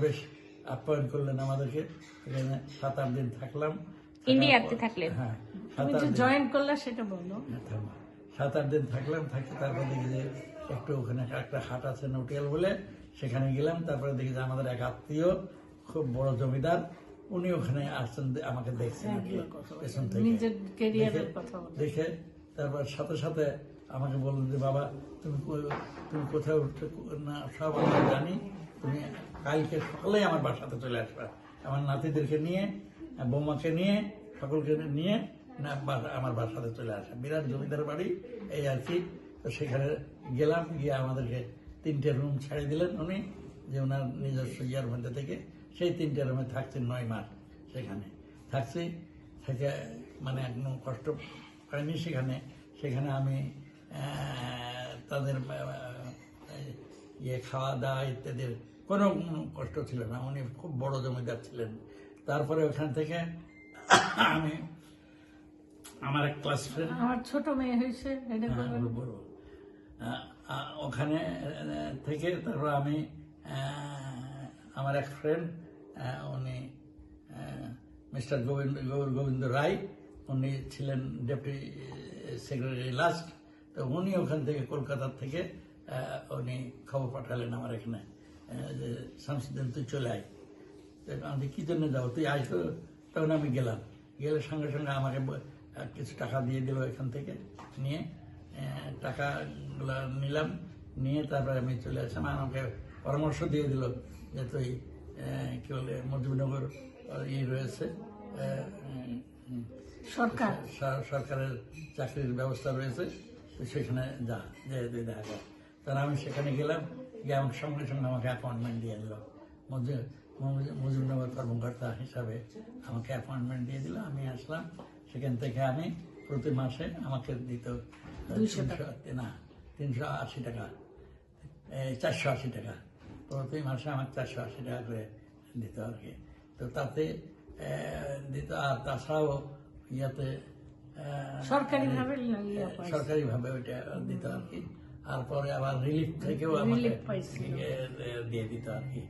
বেশ আপ্যায়ন করলেন আমাদেরকে। এখানে সাত আট দিন থাকলাম। ইন্ডিয়াতে থাকলেন? হ্যাঁ জয়েন করলে সেটা বলো। হ্যাঁ, সাত আট দিন থাকলাম থাকি তারপর দেখি যে একটু ওখানে একটা হাট আছে নোটিয়াল বলে সেখানে গেলাম। তারপরে দেখি যে আমাদের এক আত্মীয় খুব বড় জমিদার উনি ওখানে আসছেন আমাকে দেখছেন পেছন থেকে। দেখে- কথা বলো। দেখে তারপর সাথে সাথে আমাকে বললেন যে বাবা তুমি তুমি কোথাও উঠতে- না সব আমরা জানি। তুমি কালকে সকালেই আমার বাসাতে চলে আসবে। আমার নাতিদেরকে নিয়ে বৌমাকে নিয়ে, সকলকে নিয়ে আমার বাসাতে চলে আসে। বিরাট জমিদার বাড়ি, এই আর কি। তো সেখানে গেলাম, গিয়ে আমাদেরকে তিনটে রুম ছেড়ে দিলেন উনি, যে ওনার নিজস্ব ইয়ার মধ্যে থেকে। সেই তিনটে রুমে থাকছি নয় মাস সেখানে। থাকছি, থেকে মানে একদম কষ্ট পাইনি সেখানে। সেখানে আমি তাদের ইয়ে খাওয়া দাওয়া ইত্যাদির কোনো কষ্ট ছিল না। উনি খুব বড় জমিদার ছিলেন। তারপরে ওখান থেকে আমি আমার এক ক্লাস ফ্রেন্ড আমার ছোট মেয়ে হয়েছে হ্যাঁ, ওখানে থেকে তারপর আমি আমার এক ফ্রেন্ড উনি মিস্টার গোবিন্দ গৌর গোবিন্দ রায় উনি ছিলেন ডেপুটি সেক্রেটারি লাস্ট। তো উনি ওখান থেকে কলকাতার থেকে উনি খবর পাঠালেন আমার এখানে। শামসুদ্দিন তুই চলে আয়। আমি কি জন্য যাব? তুই তো। তখন আমি গেলাম। গেলে সঙ্গে সঙ্গে আমাকে কিছু টাকা দিয়ে দিল এখান থেকে নিয়ে। টাকাগুলো নিলাম। নিয়ে তারপরে আমি চলে আসলাম। আমাকে পরামর্শ দিয়ে দিল যে তুই কি বলে মুজিবনগর আহ, ই রয়েছে। সরকার। সরকারের চাকরির ব্যবস্থা রয়েছে। সেখানে যা যে দেখা যায় তাহলে আমি সেখানে গেলাম। গিয়ে আমার সঙ্গে সঙ্গে আমাকে অ্যাপয়েন্টমেন্ট দিয়ে দিল। মজু- মজু- কর্মকর্তা হিসাবে আমাকে অ্যাপয়েন্টমেন্ট দিয়ে দিল। আমি আসলাম। সেখান থেকে আমি প্রতি মাসে আমাকে দিত তিনশো না তিনশো আশি টাকা চারশো আশি টাকা। প্রতি মাসে আমার চারশো আশি টাকা করে দিত আর কি। তো তাতে দিত আর তাছাড়াও ইয়াতে সরকারিভাবে ইয়ে সরকারিভাবে ওইটা দিত আর কি। আর পরে আবার রিলিফ থেকেও আমাকে দিয়ে দিত আর কি।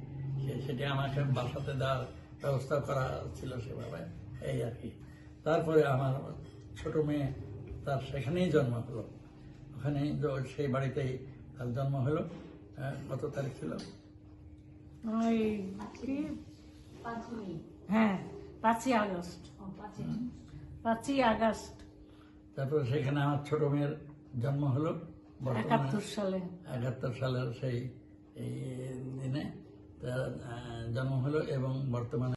সেটি আমাকে বাসাতে দেওয়ার ব্যবস্থা করা ছিল সেভাবে এই আর কি। তারপরে আমার ছোট মেয়ে তার সেখানেই জন্ম হলো। ওখানেই জ- সেই বাড়িতেই তার জন্ম হলো কত তারিখ ছিল? হ্যাঁ পাঁচই আগস্ট। পাঁচই আগস্ট। তারপরে সেখানে আমার ছোট মেয়ের জন্ম হলো। একাত্তর সালে। একাত্তর সালের সেই দিনে তার জন্ম হলো এবং বর্তমানে